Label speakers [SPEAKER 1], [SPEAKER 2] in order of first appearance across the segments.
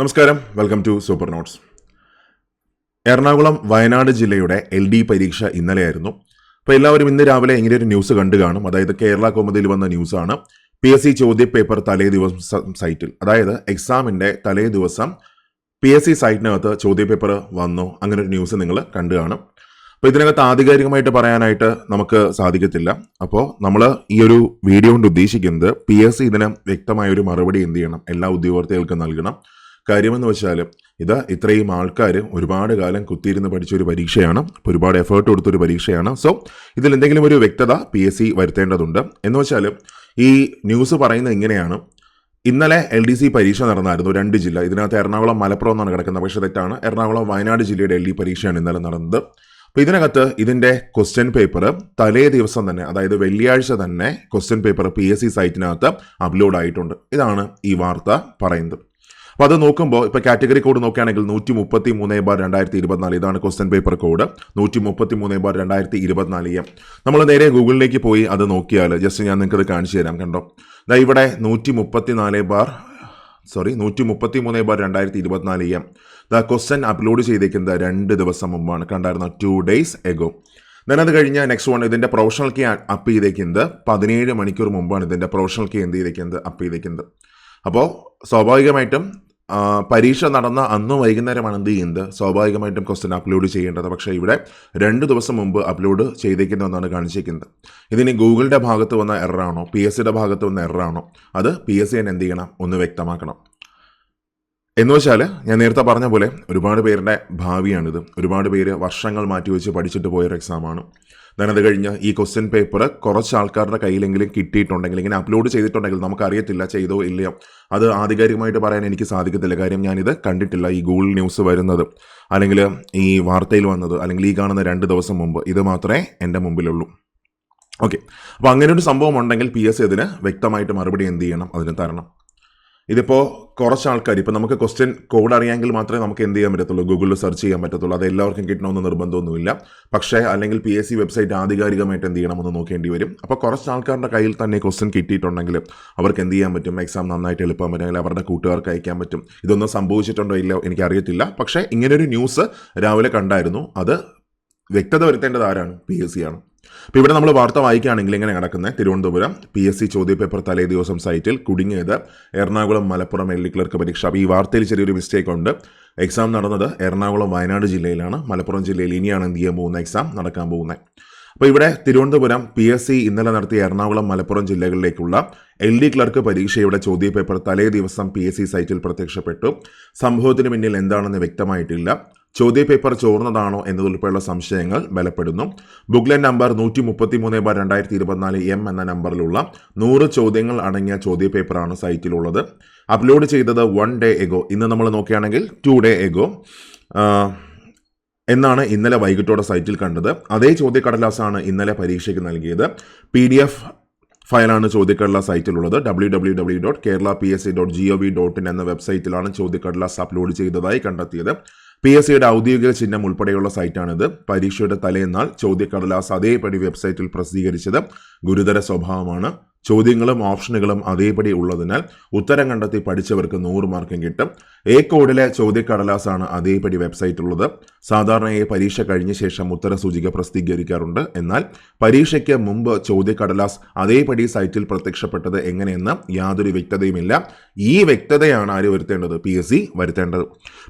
[SPEAKER 1] നമസ്കാരം. Welcome to super notes Ernakulam Wayanad ജില്ലയുടെ L D പരീക്ഷ ഇന്നലെയായിരുന്നു. അപ്പോൾ എല്ലാവരും ഇന്ന് രാവിലെ ഇങ്ങനെ ഒരു ന്യൂസ് കണ്ടു കാണും. അതായത് കേരള കോമതിയിൽ വന്ന ന്യൂസാണ്. പി എസ് സി ചോദ്യ പേപ്പർ തലേ ദിവസം സൈറ്റിൽ. അതായത് എക്സാമിന്റെ തലേ ദിവസം പി എസ് സി സൈറ്റിനകത്ത് ചോദ്യ പേപ്പർ വന്നു. അങ്ങനെ ഒരു ന്യൂസ് നിങ്ങൾ കണ്ടു കാണും. അപ്പോൾ ഇതിനകത്ത് ആധികാരികമായിട്ട് പറയാനായിട്ട് നമുക്ക് സാധിക്കത്തില്ല. അപ്പോൾ നമ്മൾ ഈ ഒരു വീഡിയോ കൊണ്ട് ഉദ്ദേശിക്കുന്നത് പി എസ് സി ഇതിന് വ്യക്തമായ ഒരു മറുപടി എന്ത് ചെയ്യണം? എല്ലാ ഉദ്യോഗാർത്ഥികൾക്കും നൽകണം. കാര്യമെന്ന് വെച്ചാൽ ഇതാ ഇത്രയും ആൾക്കാർ ഒരുപാട് കാലം കുത്തിയിരുന്ന് പഠിച്ച ഒരു പരീക്ഷയാണ്. അപ്പോൾ ഒരുപാട് എഫേർട്ട് കൊടുത്തൊരു പരീക്ഷയാണ്. സോ ഇതിൽ എന്തെങ്കിലും ഒരു വ്യക്തത പി എസ് സി വരുത്തേണ്ടതുണ്ട്. എന്ന് വെച്ചാൽ ഈ ന്യൂസ് പറയുന്നത് ഇങ്ങനെയാണ്. ഇന്നലെ എൽ ഡി സി പരീക്ഷ നടന്നായിരുന്നു രണ്ട് ജില്ല. ഇതിനകത്ത് എറണാകുളം മലപ്പുറം എന്നാണ് കിടക്കുന്നത്. പക്ഷേ തെറ്റാണ്. എറണാകുളം വയനാട് ജില്ലയുടെ എൽ ഡി പരീക്ഷയാണ് ഇന്നലെ നടന്നത്. അപ്പോൾ ഇതിനകത്ത് ഇതിന്റെ ക്വസ്റ്റ്യൻ പേപ്പർ തലേ ദിവസം തന്നെ അതായത് വെള്ളിയാഴ്ച തന്നെ question paper P S C സൈറ്റിനകത്ത് upload ആയിട്ടുണ്ട്. ഇതാണ് ഈ വാർത്ത പറയുന്നത്. അപ്പോൾ അത് നോക്കുമ്പോൾ ഇപ്പോൾ കാറ്റഗറി കോഡ് നോക്കുകയാണെങ്കിൽ നൂറ്റി മുപ്പത്തി മൂന്ന് ബാർ രണ്ടായിരത്തി ഇരുപത്തിനാല് ഇതാണ് ക്വസ്റ്റൻ പേപ്പർ കോഡ്. നൂറ്റി മുപ്പത്തി മൂന്ന് ബാർ രണ്ടായിരത്തി ഇരുപത്തിനാല് നമ്മൾ നേരെ ഗൂഗിളിലേക്ക് പോയി അത് നോക്കിയാൽ ജസ്റ്റ് ഞാൻ നിങ്ങൾക്ക് അത് കാണിച്ചു തരാം കണ്ടോ? ദാ ഇവിടെ നൂറ്റി മുപ്പത്തി നാല് ബാർ സോറി നൂറ്റി മുപ്പത്തി മൂന്ന് ബാർ രണ്ടായിരത്തി ഇരുപത്തിനാല് എം. ദ ക്വസ്റ്റൻ അപ്ലോഡ് ചെയ്തേക്കുന്നത് രണ്ട് ദിവസം മുമ്പാണ്. കണ്ടായിരുന്ന? ടു ഡേയ്സ് എഗോ ഞാൻ അത് കഴിഞ്ഞ് നെക്സ്റ്റ് വൺ ഇതിന്റെ പ്രൊഫഷണൽ കീ അപ്പ് ചെയ്തേക്കുന്നത് പതിനേഴ് മണിക്കൂർ മുമ്പാണ് ഇതിന്റെ പ്രൊഫഷണൽ കീ എന്ത് ചെയ്തേക്കുന്നത്? അപ്പ് ചെയ്തേക്കുന്നത്. അപ്പോൾ സ്വാഭാവികമായിട്ടും പരീക്ഷ നടന്ന അന്ന് വൈകുന്നേരമാണ് എന്ത് ചെയ്യുന്നത്? സ്വാഭാവികമായിട്ടും ക്വസ്റ്റൻ അപ്ലോഡ് ചെയ്യേണ്ടത്. പക്ഷേ ഇവിടെ രണ്ട് ദിവസം മുമ്പ് അപ്ലോഡ് ചെയ്തേക്കുന്നതെന്നാണ് കാണിച്ചിരിക്കുന്നത് ഇതിനി ഗൂഗിളിന്റെ ഭാഗത്ത് വന്ന എററാണോ പി എസ് സിയുടെ ഭാഗത്ത് വന്ന എററാണോ അത് പി എസ് സി എന്ത് ചെയ്യണം? ഒന്ന് വ്യക്തമാക്കണം. എന്ന് വെച്ചാൽ ഞാൻ നേരത്തെ പറഞ്ഞ പോലെ ഒരുപാട് പേരുടെ ഭാവിയാണിത്. ഒരുപാട് പേര് വർഷങ്ങൾ മാറ്റി മാറ്റിവെച്ച് പഠിച്ചിട്ട് പോയൊരു എക്സാമാണ് ഞാനത് കഴിഞ്ഞ് ഈ ക്വസ്റ്റ്യൻ പേപ്പർ കുറച്ച് ആൾക്കാരുടെ കയ്യിലെങ്കിലും കിട്ടിയിട്ടുണ്ടെങ്കിൽ ഇങ്ങനെ അപ്ലോഡ് ചെയ്തിട്ടുണ്ടെങ്കിൽ നമുക്കറിയത്തില്ല ചെയ്തോ ഇല്ലയോ? അത് ആധികാരികമായിട്ട് പറയാൻ എനിക്ക് സാധിക്കത്തില്ല. കാര്യം ഞാനിത് കണ്ടിട്ടില്ല ഈ ഗൂഗിൾ ന്യൂസ് വരുന്നത്. അല്ലെങ്കിൽ ഈ വാർത്തയിൽ വന്നത് അല്ലെങ്കിൽ ഈ കാണുന്ന രണ്ട് ദിവസം മുമ്പ്. ഇത് മാത്രമേ എന്റെ മുമ്പിലുള്ളൂ. ഓക്കെ അപ്പോൾ അങ്ങനെ ഒരു സംഭവം ഉണ്ടെങ്കിൽ പി എസ് ഇതിന് വ്യക്തമായിട്ട് മറുപടി എന്ത് ചെയ്യണം? അതിന് തരണം. ഇതിപ്പോൾ കുറച്ച് ആൾക്കാർ ഇപ്പോൾ നമുക്ക് ക്വസ്റ്റ്യൻ കോഡ് അറിയാമെങ്കിൽ മാത്രമേ നമുക്ക് എന്ത് ചെയ്യാൻ പറ്റത്തുള്ളൂ? ഗൂഗിളിൽ സെർച്ച് ചെയ്യാൻ പറ്റത്തുള്ളൂ. അത് എല്ലാവർക്കും കിട്ടണമെന്ന് നിർബന്ധമൊന്നുമില്ല. പക്ഷേ അല്ലെങ്കിൽ പി എസ് സി വെബ്സൈറ്റ് ആധികാരികമായിട്ട് എന്ത് ചെയ്യണമെന്ന് നോക്കേണ്ടി വരും. അപ്പോൾ കുറച്ച് ആൾക്കാരുടെ കയ്യിൽ തന്നെ ക്വസ്റ്റ്യൻ കിട്ടിയിട്ടുണ്ടെങ്കിൽ അവർക്ക് എന്ത് ചെയ്യാൻ പറ്റും? എക്സാം നന്നായിട്ട് എളുപ്പം പറ്റും അല്ലെങ്കിൽ അവരുടെ കൂട്ടുകാർക്ക് അയക്കാൻ പറ്റും. ഇതൊന്നും സംഭവിച്ചിട്ടുണ്ടോ ഇല്ലയോ എനിക്കറിയത്തില്ല പക്ഷേ ഇങ്ങനൊരു ന്യൂസ് രാവിലെ കണ്ടായിരുന്നു. അത് വ്യക്തത വരുത്തേണ്ടത് ആരാണ്? പി എസ് സി ആണ്. അപ്പോൾ ഇവിടെ നമ്മൾ വാർത്ത വായിക്കുകയാണെങ്കിൽ ഇങ്ങനെ നടക്കുന്നത് തിരുവനന്തപുരം പി എസ് സി ചോദ്യപേപ്പർ തലേ ദിവസം സൈറ്റിൽ കുടുങ്ങിയത് Ernakulam Malappuram L D clerk പരീക്ഷ. അപ്പോൾ ഈ വാർത്തയിൽ ചെറിയൊരു മിസ്റ്റേക്ക് ഉണ്ട്. എക്സാം നടന്നത് എറണാകുളം വയനാട് ജില്ലയിലാണ്. മലപ്പുറം ജില്ലയിൽ ഇനിയാണ് എന്ത് ചെയ്യാൻ പോകുന്ന? എക്സാം നടക്കാൻ പോകുന്നത് അപ്പോൾ ഇവിടെ തിരുവനന്തപുരം പി എസ് സി ഇന്നലെ നടത്തിയ എറണാകുളം മലപ്പുറം ജില്ലകളിലേക്കുള്ള എൽ ഡി ക്ലർക്ക് പരീക്ഷയുടെ ചോദ്യപേപ്പർ തലേ ദിവസം പി എസ് സി സൈറ്റിൽ പ്രത്യക്ഷപ്പെട്ടു. സംഭവത്തിന് പിന്നിൽ എന്താണെന്ന് വ്യക്തമായിട്ടില്ല. ചോദ്യപേപ്പർ ചോർന്നതാണോ എന്നതുൾപ്പെടെയുള്ള സംശയങ്ങൾ ബലപ്പെടുന്നു. ബുക്ക്ലെറ്റ് നമ്പർ നൂറ്റി മുപ്പത്തി മൂന്ന് ബാർ രണ്ടായിരത്തി ഇരുപത്തിനാല് എം എന്ന നമ്പറിലുള്ള നൂറ് ചോദ്യങ്ങൾ അടങ്ങിയ ചോദ്യപേപ്പറാണ് സൈറ്റിലുള്ളത്. അപ്ലോഡ് ചെയ്തത് വൺ ഡേ എഗോ. ഇന്ന് നമ്മൾ നോക്കുകയാണെങ്കിൽ ടു ഡേ എഗോ എന്നാണ് ഇന്നലെ വൈകിട്ടോടെ സൈറ്റിൽ കണ്ടത്. അതേ ചോദ്യക്കടലാസാണ് ഇന്നലെ പരീക്ഷയ്ക്ക് നൽകിയത്. പി ഡി എഫ് ഫയലാണ് ചോദ്യക്കടലാസ് സൈറ്റിലുള്ളത്. W W W dot Kerala P S C dot G O V dot in എന്ന വെബ്സൈറ്റിലാണ് ചോദ്യക്കടലാസ് അപ്ലോഡ് ചെയ്തതായി കണ്ടെത്തിയത്. പി എസ് സിയുടെ ഔദ്യോഗിക ചിഹ്നം ഉൾപ്പെടെയുള്ള സൈറ്റാണിത്. പരീക്ഷയുടെ തലേന്നാൾ ചോദ്യക്കടലാസ് അതേപടി വെബ്സൈറ്റിൽ പ്രസിദ്ധീകരിച്ചത് ഗുരുതര സ്വഭാവമാണ്. ചോദ്യങ്ങളും ഓപ്ഷനുകളും അതേപടി ഉള്ളതിനാൽ ഉത്തരം കണ്ടെത്തി പഠിച്ചവർക്ക് നൂറ് മാർക്കും കിട്ടും. എ കോഡിലെ ചോദ്യക്കടലാസാണ് അതേപടി വെബ്സൈറ്റുള്ളത് സാധാരണയായി പരീക്ഷ കഴിഞ്ഞ ശേഷം ഉത്തര സൂചിക പ്രസിദ്ധീകരിക്കാറുണ്ട്. എന്നാൽ പരീക്ഷയ്ക്ക് മുമ്പ് ചോദ്യക്കടലാസ് അതേപടി സൈറ്റിൽ പ്രത്യക്ഷപ്പെട്ടത് എങ്ങനെയെന്ന് യാതൊരു വ്യക്തതയുമില്ല. ഈ വ്യക്തതയാണ് ആര് വരുത്തേണ്ടത്? പി എസ് സി വരുത്തേണ്ടത്.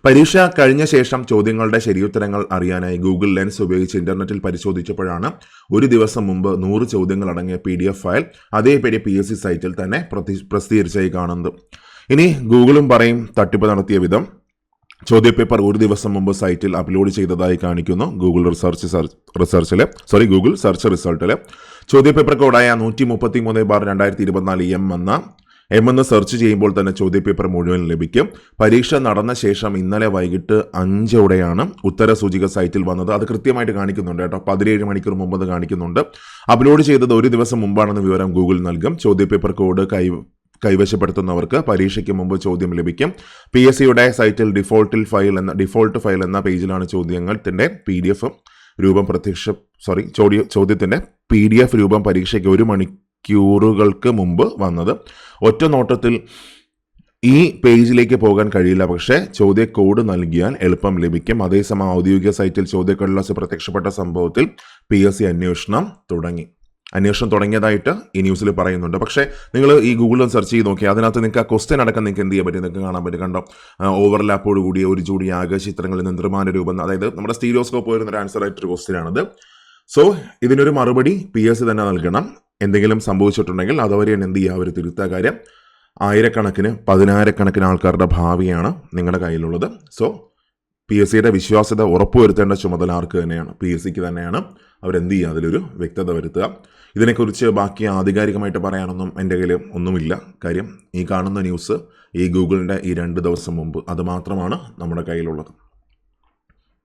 [SPEAKER 1] പരീക്ഷ കഴിഞ്ഞ ശേഷം ചോദ്യങ്ങളുടെ ശരിയുത്തരങ്ങൾ അറിയാനായി ഗൂഗിൾ ലെൻസ് ഉപയോഗിച്ച് ഇന്റർനെറ്റിൽ പരിശോധിച്ചപ്പോഴാണ് ഒരു ദിവസം മുമ്പ് നൂറ് ചോദ്യങ്ങൾ അടങ്ങിയ പി ഡി എഫ് ഫയൽ അതേപടി പി എസ് സി സൈറ്റിൽ തന്നെ പ്രസിദ്ധീകരിച്ചായി കാണുന്നത്. ഇനി ഗൂഗിളും പറയും തട്ടിപ്പ് നടത്തിയ വിധം. ചോദ്യപേപ്പർ ഒരു ദിവസം മുമ്പ് സൈറ്റിൽ അപ്ലോഡ് ചെയ്തതായി കാണിക്കുന്നു ഗൂഗിൾ റിസർച്ച് റിസർച്ചിൽ സോറി ഗൂഗിൾ സെർച്ച് റിസൾട്ടിൽ ചോദ്യപേപ്പർ കോഡായ നൂറ്റി മുപ്പത്തി മൂന്ന് ബാർ രണ്ടായിരത്തി ഇരുപത്തിനാല് എം എന്ന എം എന്ന് സെർച്ച് ചെയ്യുമ്പോൾ തന്നെ ചോദ്യപേപ്പർ മുഴുവൻ ലഭിക്കും. പരീക്ഷ നടന്ന ശേഷം ഇന്നലെ വൈകിട്ട് അഞ്ചോടെയാണ് ഉത്തര സൂചിക സൈറ്റിൽ വന്നത്. അത് കൃത്യമായിട്ട് കാണിക്കുന്നുണ്ട് കേട്ടോ. പതിനേഴ് മണിക്കൂർ മുമ്പ് കാണിക്കുന്നുണ്ട്. അപ്ലോഡ് ചെയ്തത് ഒരു ദിവസം മുമ്പാണെന്ന് വിവരം ഗൂഗിൾ നൽകും. ചോദ്യപേപ്പർ കോഡ് കൈ കൈവശപ്പെടുത്തുന്നവർക്ക് പരീക്ഷയ്ക്ക് മുമ്പ് ചോദ്യം ലഭിക്കും. പി എസ് സിയുടെ സൈറ്റിൽ ഡിഫോൾട്ടിൽ ഫയൽ എന്ന ഡിഫോൾട്ട് ഫയൽ എന്ന പേജിലാണ് ചോദ്യങ്ങളുടെ പി ഡി എഫ് രൂപം പ്രത്യക്ഷ സോറി ചോദ്യ ചോദ്യത്തിന്റെ പി ഡി എഫ് രൂപം പരീക്ഷയ്ക്ക് ഒരു മണിക്കൂറുകൾക്ക് മുമ്പ് വന്നത്. ഒറ്റ നോട്ടത്തിൽ ഈ പേജിലേക്ക് പോകാൻ കഴിയില്ല പക്ഷേ ചോദ്യ കോഡ് നൽകിയാൽ എളുപ്പം ലഭിക്കും. അതേസമയം ഔദ്യോഗിക സൈറ്റിൽ ചോദ്യക്കടലാസ് പ്രത്യക്ഷപ്പെട്ട സംഭവത്തിൽ പി എസ് സി അന്വേഷണം തുടങ്ങി. അന്വേഷണം തുടങ്ങിയതായിട്ട് ഈ ന്യൂസിൽ പറയുന്നുണ്ട്. പക്ഷേ നിങ്ങൾ ഈ ഗൂഗിളിൽ സെർച്ച് ചെയ്ത് നോക്കി അതിനകത്ത് നിങ്ങൾക്ക് ആ ക്വസ്റ്റ്യൻ അടക്കം നിങ്ങൾക്ക് എന്ത് ചെയ്യാൻ പറ്റും? നിങ്ങൾക്ക് കാണാൻ പറ്റും. കണ്ടോ? ഓവർലാപ്പോട് കൂടിയ ഒരു ജോഡി ആകാശചിത്രങ്ങളിൽ നിന്ന് നിർമ്മാണ രൂപം അതായത് നമ്മുടെ സ്റ്റീരിയോസ്കോപ്പ് വരുന്ന ഒരു ആൻസർ ആയിട്ടൊരു ക്വസ്റ്റ്യൻ ആണത്. സോ ഇതിനൊരു മറുപടി പി എസ് തന്നെ നൽകണം. എന്തെങ്കിലും സംഭവിച്ചിട്ടുണ്ടെങ്കിൽ അതുവരെ എന്ത് ചെയ്യുക അവർ തിരുത്ത കാര്യം. ആയിരക്കണക്കിന് പതിനായിരക്കണക്കിന് ആൾക്കാരുടെ ഭാവിയാണ് നിങ്ങളുടെ കയ്യിലുള്ളത്. സോ പി എസ് സിയുടെ വിശ്വാസ്യത ഉറപ്പുവരുത്തേണ്ട ചുമതല ആർക്ക് തന്നെയാണ്? പി എസ് സിക്ക് തന്നെയാണ്. അവരെന്ത് ചെയ്യുക? അതിലൊരു വ്യക്തത വരുത്തുക. ഇതിനെക്കുറിച്ച് ബാക്കി ആധികാരികമായിട്ട് പറയാനൊന്നും എന്റെ കയ്യിൽ ഒന്നുമില്ല. കാര്യം ഈ കാണുന്ന ന്യൂസ് ഈ ഗൂഗിളിന്റെ ഈ രണ്ട് ദിവസം മുമ്പ് അത് മാത്രമാണ് നമ്മുടെ കയ്യിലുള്ളത്.